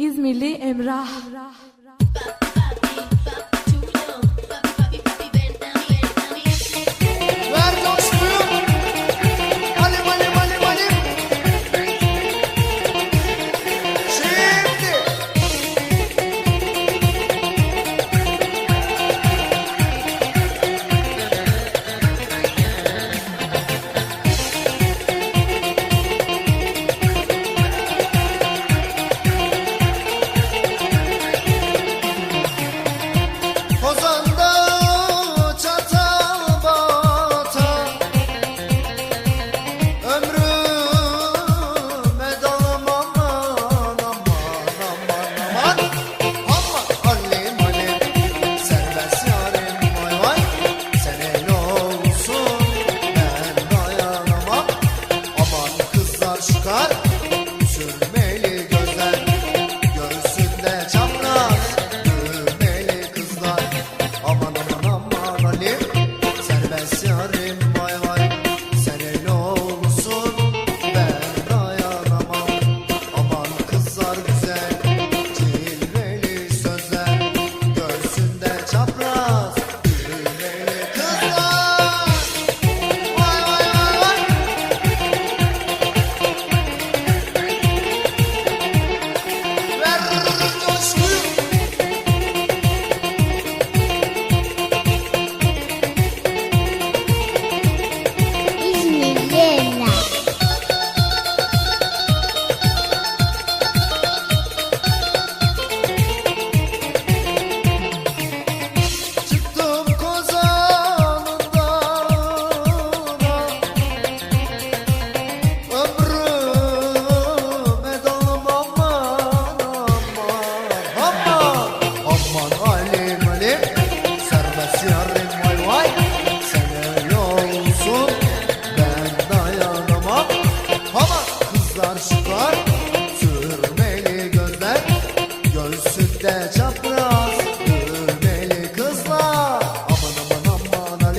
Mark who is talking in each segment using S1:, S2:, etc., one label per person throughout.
S1: İzmirli Emrah.
S2: Emrah.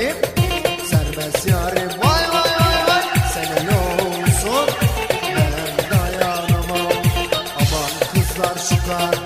S3: benim serbest yarim Vay vay vay vay. Sen olsun? Ben dayanamam. Aman kızlar şıkar